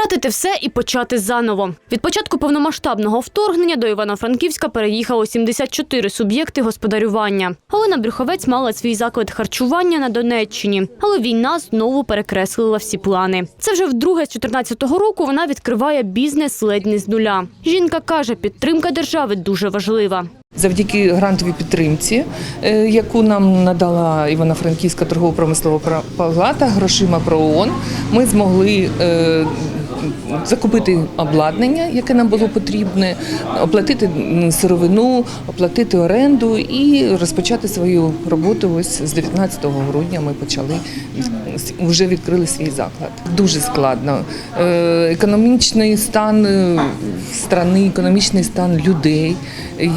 Втратити все і почати заново. Від початку повномасштабного вторгнення до Івано-Франківська переїхало 74 суб'єкти господарювання. Галина Брюховець мала свій заклад харчування на Донеччині, але війна знову перекреслила всі плани. Це вже вдруге з 14-го року вона відкриває бізнес ледь не з нуля. Жінка каже, підтримка держави дуже важлива. Завдяки грантовій підтримці, е, яку нам надала Івано-Франківська торгово-промислова палата грошима про ООН, ми змогли е, закупити обладнання, яке нам було потрібне, оплатити сировину, оплатити оренду і розпочати свою роботу. Ось з 19 грудня ми почали вже відкрили свій заклад. Дуже складно. Е, Економічний стан страни, економічний стан людей,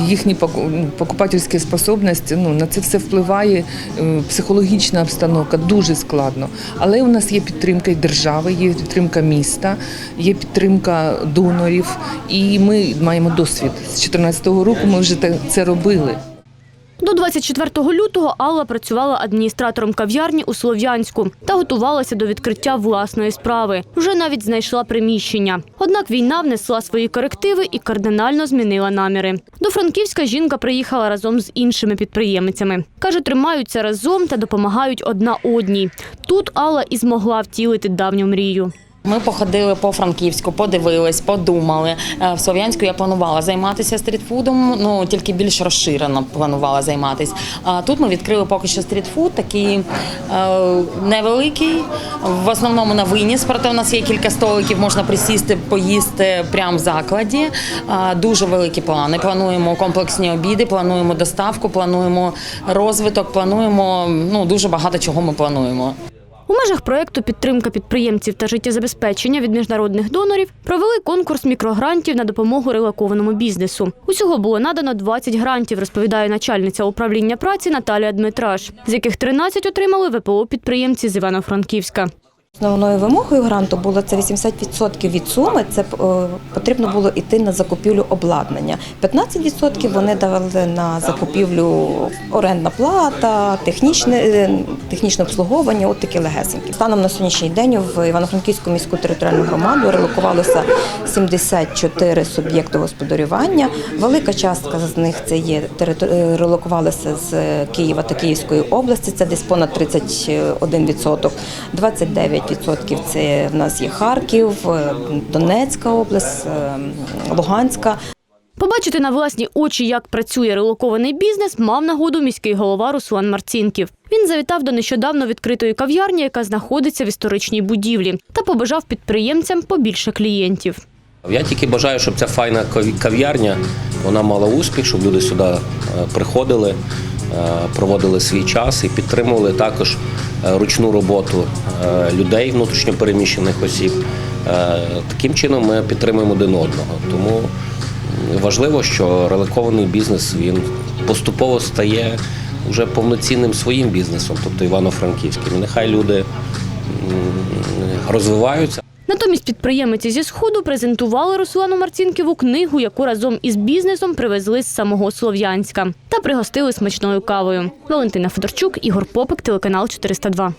їхні поку- покупательські способності. Ну на це все впливає е, психологічна обстановка. Дуже складно. Але у нас є підтримка і держави, є підтримка міста, є підтримка донорів, і ми маємо досвід. З 2014 року ми вже це робили. До 24 лютого Алла працювала адміністратором кав'ярні у Слов'янську та готувалася до відкриття власної справи. Вже навіть знайшла приміщення. Однак війна внесла свої корективи і кардинально змінила наміри. До Франківська жінка приїхала разом з іншими підприємицями. Каже, тримаються разом та допомагають одна одній. Тут Алла і змогла втілити давню мрію. Ми походили по Франківську, подивились, подумали. Е, В Слов'янську я планувала займатися стрітфудом, ну тільки більш розширено планувала займатися. А тут ми відкрили поки що стрітфуд, такий е, невеликий. В основному на виніс, проте у нас є кілька столиків, можна присісти, поїсти прямо в закладі. А, дуже великі плани. Плануємо комплексні обіди, плануємо доставку, плануємо розвиток, плануємо ну дуже багато чого ми плануємо. У межах проєкту підтримка підприємців та життєзабезпечення від міжнародних донорів провели конкурс мікрогрантів на допомогу релакованому бізнесу. Усього було надано 20 грантів, розповідає начальниця управління праці Наталія Дмитраш, з яких 13 отримали ВПО підприємці з Івано-Франківська. Основною вимогою гранту було це 80% від суми. Це е, потрібно було йти на закупівлю обладнання. 15% вони давали на закупівлю орендна плата, технічне е, технічне обслуговування. От такі легесенькі. Станом на сьогоднішній день в Івано-Франківську міську територіальну громаду релокувалося 74 суб'єкти господарювання. Велика частка з них це є е, релокувалися з Києва та Київської області. Це десь понад 31%. 29% це в нас є Харків, е, Донецька область, е, Луганська. Побачити на власні очі, як працює релокований бізнес, мав нагоду міський голова Руслан Марцінків. Він завітав до нещодавно відкритої кав'ярні, яка знаходиться в історичній будівлі, та побажав підприємцям побільше клієнтів. Я тільки бажаю, щоб ця файна кав'ярня вона мала успіх, щоб люди сюди е, приходили, проводили свій час і підтримували також ручну роботу людей, людей, внутрішньопереміщених осіб. Е, Таким чином ми підтримуємо один одного. Тому важливо, що релокований бізнес він поступово стає вже повноцінним своїм бізнесом, тобто Івано-Франківським. Нехай люди розвиваються. Натомість підприємиці зі сходу презентували Руслану Марцінківу книгу, яку разом із бізнесом привезли з самого Слов'янська та пригостили смачною кавою. Валентина Федорчук, Ігор Попик, телеканал 402.